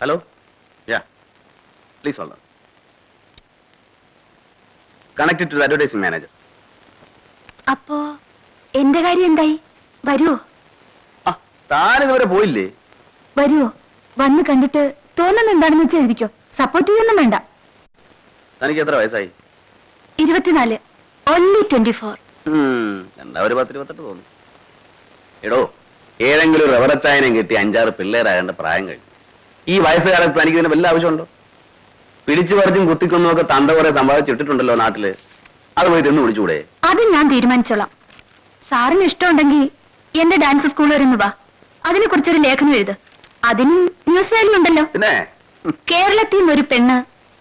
Hello yeah please hold connected to advertising manager അപ്പോ എന്റെ കാര്യം എന്തായി? വരുമോ താനിതുവരെ പോയില്ലേ? വരുമോ വന്ന് കണ്ടിട്ട് തോന്നുന്ന എന്താണെന്ന് വെച്ചാൽ എഴുതിക്കോ. സപ്പോർട്ട് ചെയ്യൊന്നും വേണ്ട. തനിക്ക് എത്ര വയസ്സായി? ഇരുപത്തിനാല്. ഓൺലി ട്വന്റി ഫോർ ഒരു പത്ത് ഇരുപത്തെട്ട് തോന്നി. എടോ ഏതെങ്കിലും റവറച്ചായനം കിട്ടി അഞ്ചാറ് പിള്ളേരാകേണ്ട പ്രായം കഴിഞ്ഞു. ഈ വയസ്സുകാലത്ത് തനിക്ക് ഇതിന് വല്ല ആവശ്യമുണ്ടോ? പിടിച്ചു പറിച്ചും കുത്തിക്കൊന്നും ഒക്കെ തണ്ട കുറെ സമ്പാദിച്ചിട്ടിട്ടുണ്ടല്ലോ നാട്ടിൽ. അത് പോയി തിന്ന് വിളിച്ചുകൂടെ അത് ഞാൻ തീരുമാനിച്ചോളാം. സാറിന് ഇഷ്ടമുണ്ടെങ്കിൽ എന്റെ ഡാൻസ് സ്കൂളിൽ വരുന്നു വാ. അതിനെ കുറിച്ചൊരു ലേഖനം എഴുത്. അതിനും ന്യൂസ് വാല്യൂ പിന്നെ? കേരളത്തിൽ നിന്ന് ഒരു പെണ്ണ്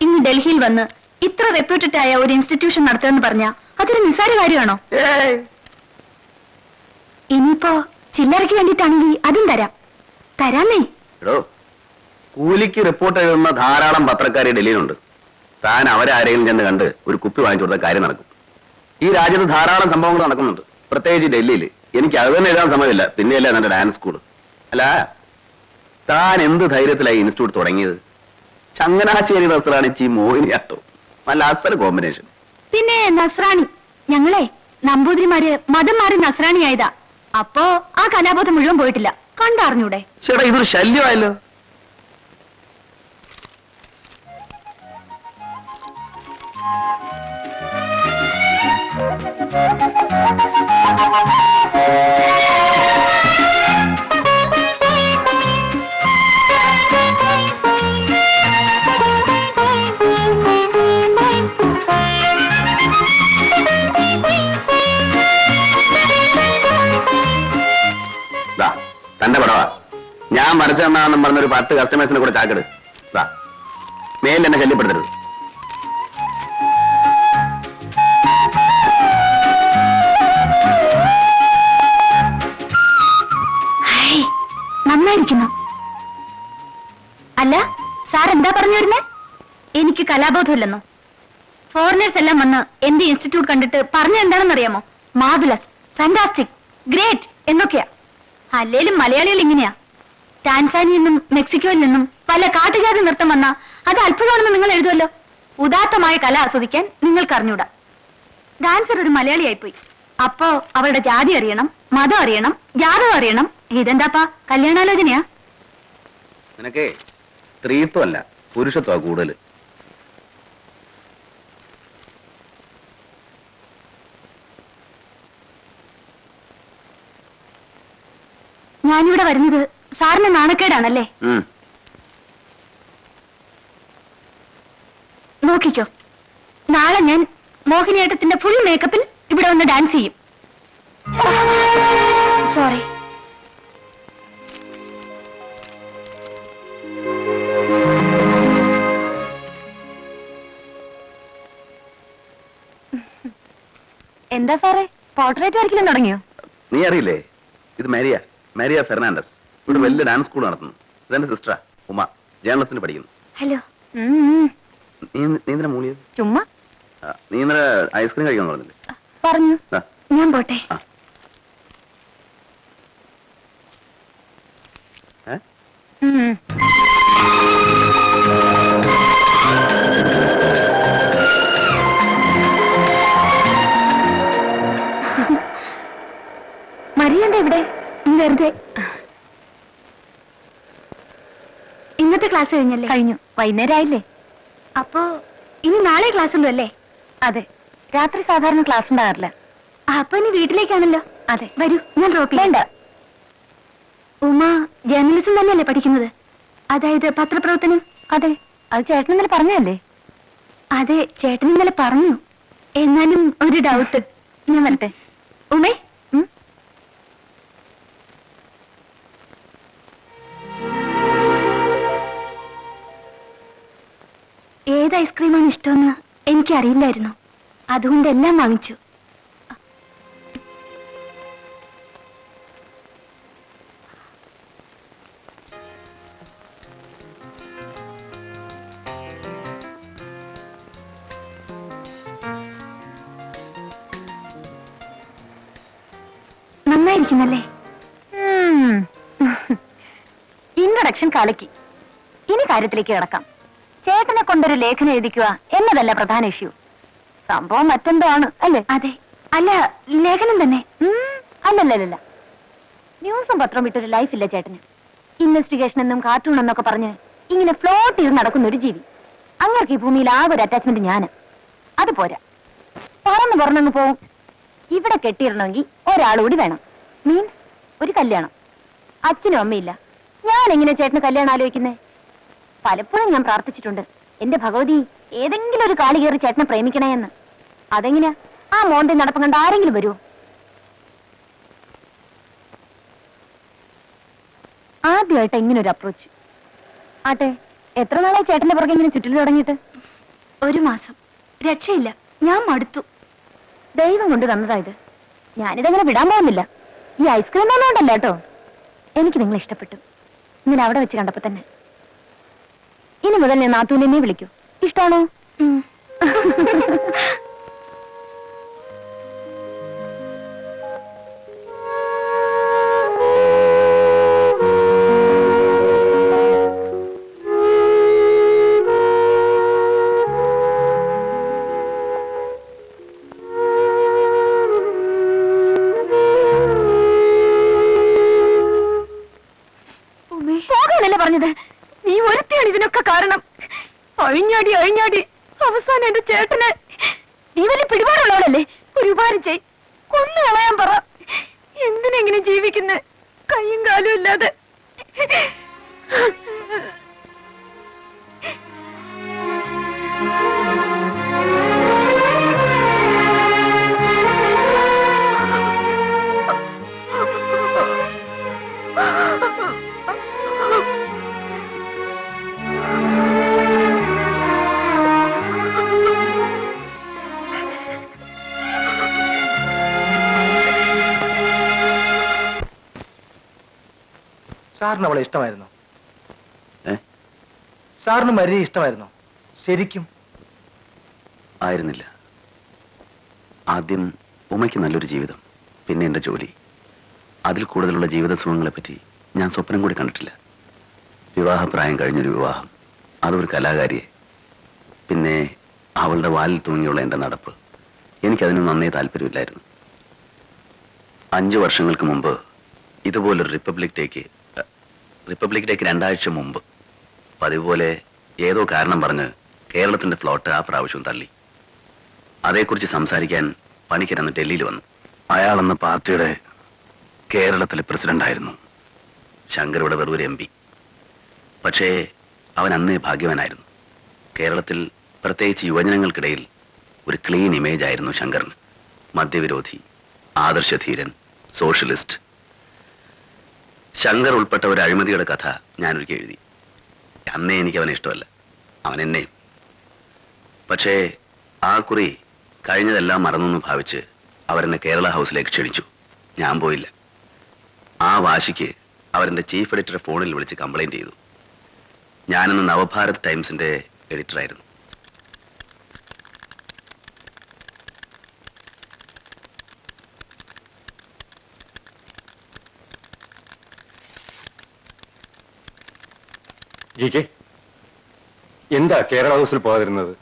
ഇന്ന് ഡൽഹിയിൽ വന്ന് ഇത്ര റെപ്യൂട്ടഡ് ആയ ഒരു ഇൻസ്റ്റിറ്റ്യൂഷൻ നടത്തുമെന്ന് പറഞ്ഞ അതൊരു നിസാര കാര്യമാണോ? ഇനിയിപ്പോ ചില്ലറയ്ക്ക് വേണ്ടിട്ടാണെങ്കിൽ അതും തരാം. തരാമേ? എടോ കൂലിക്ക് റിപ്പോർട്ട് എഴുതുന്ന ധാരാളം പത്രക്കാർ ഡൽഹിയിലുണ്ട്. താൻ അവരെ ആരെങ്കിലും ചെന്ന് കണ്ട് ഒരു കുപ്പി വാങ്ങിച്ചു കൊടുത്ത കാര്യം നടക്കും. ഈ രാജ്യത്ത് ധാരാളം സംഭവങ്ങൾ നടക്കുന്നുണ്ട്. പ്രത്യേകിച്ച് ഡൽഹിയിൽ. എനിക്ക് അത് തന്നെ എഴുതാൻ സമയമില്ല. പിന്നെയല്ല എന്റെ ഡാൻസ് സ്കൂൾ അല്ല താൻ എന്ത് ധൈര്യത്തിലായി ഇൻസ്റ്റിറ്റ്യൂട്ട് തുടങ്ങിയത്? ചങ്ങനാശ്ശേരി നസ്രാണി ചീ മോഹിനിയാട്ടോ നല്ല അസർ കോമ്പിനേഷൻ പിന്നെ നസ്രാണി. ഞങ്ങളെ നമ്പൂതിരിമാര് മതം മാറി നസ്രാണി ആയതാ അപ്പോ ആ കലാബോധം മുഴുവൻ പോയിട്ടില്ല. കണ്ടറിഞ്ഞൂടെ? ചേട്ടാ ഇതൊരു ശല്യമായല്ലോ. തന്റെ പടവാ. ഞാൻ വരച്ചു തന്നാണെന്നും പറഞ്ഞൊരു പത്ത് കസ്റ്റമേഴ്സിനെ കൂടെ ചാക്കെടു. മേലിൽ എന്നെ ശല്യപ്പെടുത്തരുത്. കലാബോധമില്ലെന്നോ? ഫോറിനേഴ്സ് എല്ലാം വന്ന് എന്റെ ഇൻസ്റ്റിറ്റ്യൂട്ട് കണ്ടിട്ട് പറഞ്ഞ എന്താണെന്നറിയാമോ? മാർബിലസ് ഫാന്റാസ്റ്റിക് ഗ്രേറ്റ് എന്നൊക്കെയാ. അല്ലേലും മലയാളികൾ ഇങ്ങനെയാ. ടാൻസാനിയിൽ നിന്നും മെക്സിക്കോയിൽ നിന്നും പല കാട്ടുജാതി നൃത്തം വന്ന അത് അത്ഭുതമാണെന്ന് നിങ്ങൾ എഴുതുമല്ലോ? ഉദാത്തമായ കല ആസ്വദിക്കാൻ നിങ്ങൾക്ക് അറിഞ്ഞൂടാ. ഡാൻസർ ഒരു മലയാളിയായിപ്പോയി. അപ്പോ അവരുടെ ജാതി അറിയണം മതം അറിയണം ജാതകം അറിയണം. ഇതെന്താപ്പാ? കല്യാണാലോചനയാ? നിനക്കേ സ്ത്രീത്വമല്ല പുരുഷത്വ കൂടുതൽ ഞാനിവിടെ വരുന്നത് സാറിന് നാണക്കേടാണല്ലേ. നോക്കിക്കോ. നാളെ ഞാൻ മോഹിനിയേട്ടത്തിന്റെ ഫുൾ മേക്കപ്പിൽ ഇവിടെ വന്ന് ഡാൻസ് ചെയ്യും. സോറി എന്താ സാറേ? പോർട്രേറ്റ് വരയ്ക്കലും തുടങ്ങിയോ? നീ അറിയില്ലേ? ഇത് മാരിയ. മാരിയ ഫെർണാണ്ടസ്. ഇവിടെ വലിയ ഡാൻസ് സ്കൂൾ നടത്തുന്നു. ഇതെന്റെ സിസ്റ്റർ ഉമ. ജേർണലിസ്റ്റിന് പഠിക്കുന്നു. ഹലോ. നീ നീ എന്തിനാ മൂളിയത്? ചുമ്മാ. നീന്തര ഐസ്ക്രീം കഴിക്കാൻ പറഞ്ഞില്ലേ? പറഞ്ഞു. ഞാൻ പോട്ടെ. മരിയണ്ട. ഇവിടെ? വെറുതെ. ഇന്നത്തെ ക്ലാസ് കഴിഞ്ഞല്ലേ? കഴിഞ്ഞു. വൈകുന്നേരം ആയില്ലേ അപ്പോ ഇനി നാളെ ക്ലാസ് ഉണ്ടോ അല്ലേ? അതെ. രാത്രി സാധാരണ ക്ലാസ് ഉണ്ടാകാറില്ല. അപ്പൊ ഇനി വീട്ടിലേക്കാണല്ലോ? അതെ. വരൂ ഞാൻ ഡ്രോപ്പ് വേണ്ട. ഉമ ജേർണലിസം തന്നെയല്ലേ പഠിക്കുന്നത്? അതായത് പത്രപ്രവർത്തനം? അതെ. അത് ചേട്ടൻ ഇന്നലെ പറഞ്ഞല്ലേ അതെ ചേട്ടൻ ഇന്നലെ പറഞ്ഞു. എന്നാലും ഒരു ഡൗട്ട് ഞാൻ വരട്ടെ. ഉമേ ഏത് ഐസ്ക്രീമാണ് ഇഷ്ടമെന്ന് എനിക്കറിയില്ലായിരുന്നു. അതുകൊണ്ട് എല്ലാം വാങ്ങിച്ചു. നന്നായിരിക്കുന്നല്ലേ? ഇൻട്രൊഡക്ഷൻ കലക്കി ഇനി കാര്യത്തിലേക്ക് കിടക്കാം. ചേട്ടനെ കൊണ്ടൊരു ലേഖനം എഴുതിക്കുക എന്നതല്ല പ്രധാന ഇഷ്യൂ. സംഭവം മറ്റെന്തോ ആണ് അല്ലേ? അതെ. അല്ല ലേഖനം തന്നെ. അല്ലല്ലല്ല ന്യൂസും പത്രം വിട്ടൊരു ലൈഫില്ല ചേട്ടന്. ഇൻവെസ്റ്റിഗേഷൻ എന്നും കാർട്ടൂൺ എന്നൊക്കെ പറഞ്ഞ് ഇങ്ങനെ ഫ്ലോട്ട് ചെയ്ത് നടക്കുന്ന ഒരു ജീവി. അങ്ങർക്ക് ഈ ഭൂമിയിൽ ആകെ ഒരു അറ്റാച്ച്മെന്റ് ഞാൻ. അത് പോരാ. പറന്ന് പറഞ്ഞങ്ങ് പോവും. ഇവിടെ കെട്ടിയിടണമെങ്കിൽ ഒരാളുകൂടി വേണം. മീൻസ് ഒരു കല്യാണം. അച്ഛനും അമ്മയില്ല ഞാൻ എങ്ങനെ ചേട്ടന് കല്യാണം ആലോചിക്കുന്നേ? പലപ്പോഴും ഞാൻ പ്രാർത്ഥിച്ചിട്ടുണ്ട്. എന്റെ ഭഗവതി ഏതെങ്കിലും ഒരു കാളി കയറി ചേട്ടനെ പ്രേമിക്കണേ എന്ന്. അതെങ്ങനെയാ? ആ മോണ്ടി നടപ്പം കണ്ട ആരെങ്കിലും വരുമോ ആദ്യമായിട്ട് ഇങ്ങനെ ഒരു അപ്രോച്ച് ആട്ടെ എത്ര നാളായി ചേട്ടന്റെ പുറകെ ഇങ്ങനെ ചുറ്റിൽ തുടങ്ങിയിട്ട്? ഒരു മാസം. രക്ഷയില്ല. ഞാൻ മടുത്തു. ദൈവം കൊണ്ട് തന്നതാ ഇത്. ഞാനിതങ്ങനെ വിടാൻ പോകുന്നില്ല. ഈ ഐസ്ക്രീം ഒന്നുകൊണ്ടല്ല കേട്ടോ. എനിക്ക് നിങ്ങളെ ഇഷ്ടപ്പെട്ടു. ഇന്നലെ അവിടെ വെച്ച് കണ്ടപ്പോ തന്നെ ഇനി മുതൽ ഞാൻ നാത്തൂനെന്നെ വിളിക്കൂ. ഇഷ്ടാണോ あっ! സാറിന് അവളെ ഇഷ്ടമായിരുന്നു. സാറിന് മരിയെ ഇഷ്ടമായിരുന്നു. ശരിക്കും? ആയിരുന്നില്ല. ആദ്യം ഉമയ്ക്ക് നല്ലൊരു ജീവിതം പിന്നെ എന്റെ ജോലി. അതിൽ കൂടുതലുള്ള ജീവിത സുഖങ്ങളെ പറ്റി ഞാൻ സ്വപ്നം കൂടി കണ്ടിട്ടില്ല. വിവാഹപ്രായം കഴിഞ്ഞൊരു വിവാഹം അതൊരു കലാകാരിയെ പിന്നെ അവളുടെ വാലിൽ തൂങ്ങിയുള്ള എന്റെ നടപ്പ്. എനിക്കതിന് നന്നേ താല്പര്യമില്ലായിരുന്നു. അഞ്ചു വർഷങ്ങൾക്ക് മുമ്പ് ഇതുപോലൊരു റിപ്പബ്ലിക് ഡേക്ക് റിപ്പബ്ലിക് ഡേക്ക് രണ്ടാഴ്ച മുമ്പ്. പതിവ് പോലെ ഏതോ കാരണം പറഞ്ഞ് കേരളത്തിന്റെ ഫ്ലോട്ട് ആ പ്രാവശ്യം തള്ളി. അതേക്കുറിച്ച് സംസാരിക്കാൻ പണിക്കരന്ന് ഡൽഹിയിൽ വന്നു. അയാളന്ന് പാർട്ടിയുടെ കേരളത്തിലെ പ്രസിഡന്റായിരുന്നു ആയിരുന്നു. വെറുതെ എം പി. പക്ഷേ അവൻ അന്നേ ഭാഗ്യവാനായിരുന്നു. കേരളത്തിൽ പ്രത്യേകിച്ച് യുവജനങ്ങൾക്കിടയിൽ ഒരു ക്ലീൻ ഇമേജ് ആയിരുന്നു ശങ്കറിന്. മദ്യവിരോധി ആദർശധീരൻ സോഷ്യലിസ്റ്റ് ശങ്കർ ഉൾപ്പെട്ട ഒരു അഴിമതിയുടെ കഥ ഞാനൊരിക്കൽ എഴുതി. അന്നേ എനിക്ക് അവനെ ഇഷ്ടമല്ല. അവൻ എന്നെ. പക്ഷേ ആ കുറി കഴിഞ്ഞതെല്ലാം മറന്നെന്ന് ഭാവിച്ച് അവരെന്നെ കേരള ഹൗസിലേക്ക് ക്ഷണിച്ചു. ഞാൻ പോയില്ല. ആ വാശിക്ക് അവരെന്റെ ചീഫ് എഡിറ്ററെ ഫോണിൽ വിളിച്ച് കംപ്ലൈന്റ് ചെയ്തു. ഞാനിന്ന് നവഭാരത് ടൈംസിന്റെ എഡിറ്ററായിരുന്നു. ജി കെ എന്താ കേരള ഹൗസിൽ പോകാതിരുന്നത്?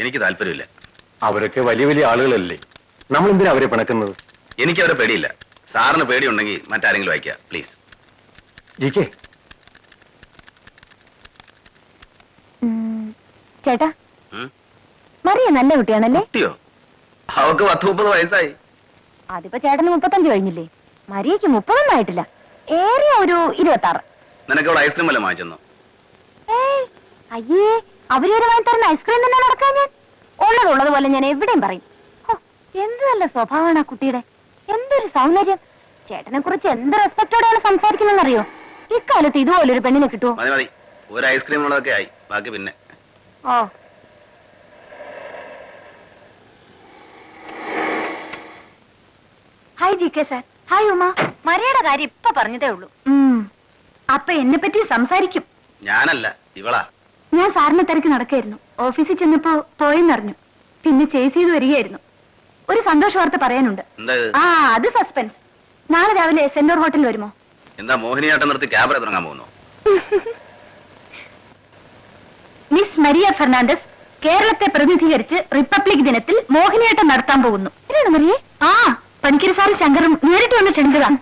എനിക്ക് താല്പര്യമില്ല. അവരൊക്കെ വലിയ വലിയ ആളുകളല്ലേ. നമ്മൾ എന്തിനാ അവരെ പിണക്കുന്നത്? എനിക്ക് അവരെ പേടിയില്ല. സാറിന് പേടിയുണ്ടെങ്കിൽ മറ്റാരെങ്കിലും അയക്കുക പ്ലീസ്. G K. ചേട്ടാ. മറിയ നല്ല കുട്ടിയാണല്ലേ? കുട്ടിയോ? അവക്ക് പത്ത് മുപ്പത് വയസ്സായി. അതിപ്പോ ചേട്ടന് മുപ്പത്തഞ്ച് കഴിഞ്ഞില്ലേ? മരിയക്ക് മുപ്പതൊന്നും ആയിട്ടില്ല. ഏറിയ ഒരു ഇരുപത്തി ആറ് നിനക്ക് ഐസ്ക്രീം വല്ല വാങ്ങിച്ചെന്നോ? അയ്യേ അവരൊരു വാങ്ങി തരുന്ന ഐസ്ക്രീം തന്നെ നടക്കാൻ ഞാൻ. ഉള്ളതുള്ളത് ഉള്ളതുപോലെ ഞാൻ എവിടെയും പറയും. ഹോ, എന്ത് നല്ല സ്വഭാവമാണ് ആ കുട്ടിയുടെ. എന്തൊരു സൗന്ദര്യം. ചേട്ടനെ കുറിച്ച് എന്ത് റെസ്പെക്ടോടെയാണ് സംസാരിക്കുന്നതെന്ന് അറിയോ ഇക്കാലത്ത് ഇതുപോലെ ഒരു പെണ്ണിനെ കിട്ടുമോ മതി മതി. ഒരു ഐസ്ക്രീം ഉള്ളതൊക്കെ ആയി. ബാക്കി പിന്നെ. ഓ. Hi G K sir hi ഉമ്മ മരിയുടെ കാര്യം ഇപ്പൊ പറഞ്ഞതേ ഉള്ളൂ. അപ്പൊ എന്നെ പറ്റി സംസാരിക്കും. ഞാനല്ല ഇവളാ. ഞാൻ സാറിനെ തിരക്ക് നടക്കായിരുന്നു. ഓഫീസിൽ ചെന്നപ്പോ പോയെന്നറിഞ്ഞു. പിന്നെ ചേച്ചി ചെയ്ത് വരികയായിരുന്നു. ഒരു സന്തോഷ വാർത്ത പറയാനുണ്ട്. ഇത്? ആ അത് സസ്പെൻസ്. നാളെ രാവിലെ സെന്റോർ ഹോട്ടലിൽ വരുമോ? എന്താ മോഹിനിയാട്ടം നിർത്തി ക്യാമറ തുടങ്ങാൻ പോകുന്നു? മിസ് മരിയ ഫെർണാണ്ടസ് കേരളത്തെ പ്രതിനിധീകരിച്ച് റിപ്പബ്ലിക് ദിനത്തിൽ മോഹിനിയാട്ടം നടത്താൻ പോകുന്നു. ആ പണിക്കര സാറും ശങ്കറും നേരിട്ട് വന്ന് ക്ഷണിച്ചതാണ്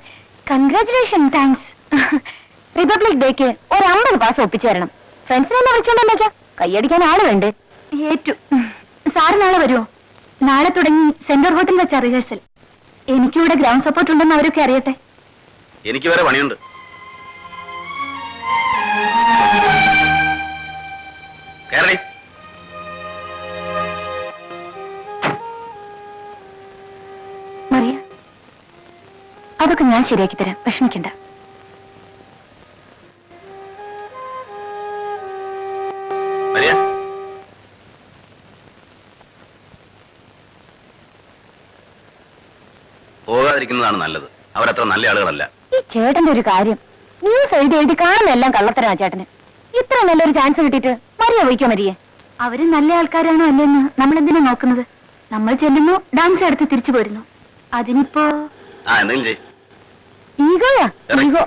കൺഗ്രാചുലേഷൻ താങ്ക്സ് റിപ്പബ്ലിക് ഡേക്ക് ഒരു അമ്പത് പാസ് ഒപ്പിച്ചു തരണം ഫ്രണ്ട്സിനെ വിളിച്ചോണ്ടല്ലേക്കാം കൈയടിക്കാൻ ആൾ വേണ്ടേ? ഏറ്റു. സാറ് നാളെ വരുമോ നാളെ തുടങ്ങി സെന്റർ ഹോട്ടൽ വെച്ച റിഹേഴ്സൽ എനിക്കിവിടെ ഗ്രൗണ്ട് സപ്പോർട്ട് ഉണ്ടെന്ന് അവരൊക്കെ അറിയട്ടെ. എനിക്ക് വേറെ പണിയുണ്ട്. കേരളി മറിയ അതൊക്കെ ഞാൻ ശരിയാക്കി തരാം. വിഷമിക്കണ്ട. പോകാതിരിക്കുന്നതാണ് നല്ലത്. അവരത്ര നല്ല ആളുകളല്ല. ഈ ചേട്ടന്റെ ഒരു കാര്യം. ന്യൂസ് എഴുതി എഴുതി കാണുന്നെല്ലാം കള്ളത്തരാ ചേട്ടന്. ഇത്ര നല്ലൊരു ചാൻസ് കിട്ടിയിട്ട് മരിയ വയ്ക്കോ മരിയെ? അവർ നല്ല ആൾക്കാരാണോ അല്ലെന്ന് നമ്മൾ എന്തിനാ നോക്കുന്നത്? നമ്മൾ ചെല്ലുന്നു ഡാൻസ് എടുത്ത് തിരിച്ചു പോരുന്നു. അതിനിപ്പോ ഈഗോയാ? ഈഗോ.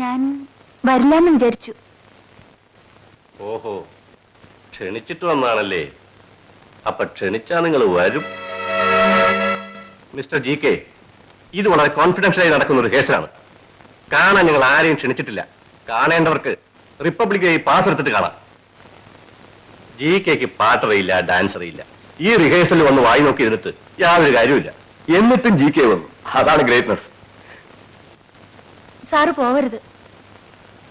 ഞാൻ വരില്ലെന്ന് വിചാരിച്ചു. ഓഹോ ക്ഷണിച്ചിട്ട് വന്നാണല്ലേ അപ്പൊ ക്ഷണിച്ചാ നിങ്ങൾ വരും. മിസ്റ്റർ ജി കെ ഇത് വളരെ കോൺഫിഡൻഷ്യലായി നടക്കുന്ന ഒരു കേസാണ് കാണാൻ ഞങ്ങൾ ആരെയും ക്ഷണിച്ചിട്ടില്ല. കാണേണ്ടവർക്ക് റിപ്പബ്ലിക് പാസ് എടുത്തിട്ട് കാണാം. ജി കെക്ക് പാട്ടറിയില്ല ഡാൻസ് അറിയില്ല. ഈ റിഹേഴ്സലിൽ വന്ന് വായി നോക്കി എടുത്ത് യാതൊരു കാര്യമില്ല എന്നിട്ടും ജി കെ വന്നു. അതാണ് ഗ്രേറ്റ്നസ് സാറ് പോവരുത്.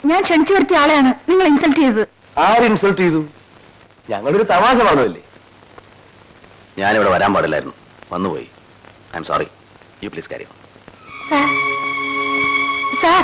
ഞാൻ ക്ഷണിച്ചു വരുത്തിയ ആളെയാണ് നിങ്ങൾ ഇൻസൾട്ട് ചെയ്തത്. ആര് ഇൻസൾട്ട് ചെയ്തു? ഞങ്ങളൊരു തമാശ പറഞ്ഞതല്ലേ ഞാനിവിടെ വരാൻ പാടില്ലായിരുന്നു. വന്നുപോയി. I am sorry you please കാര്യം സാർ സാർ.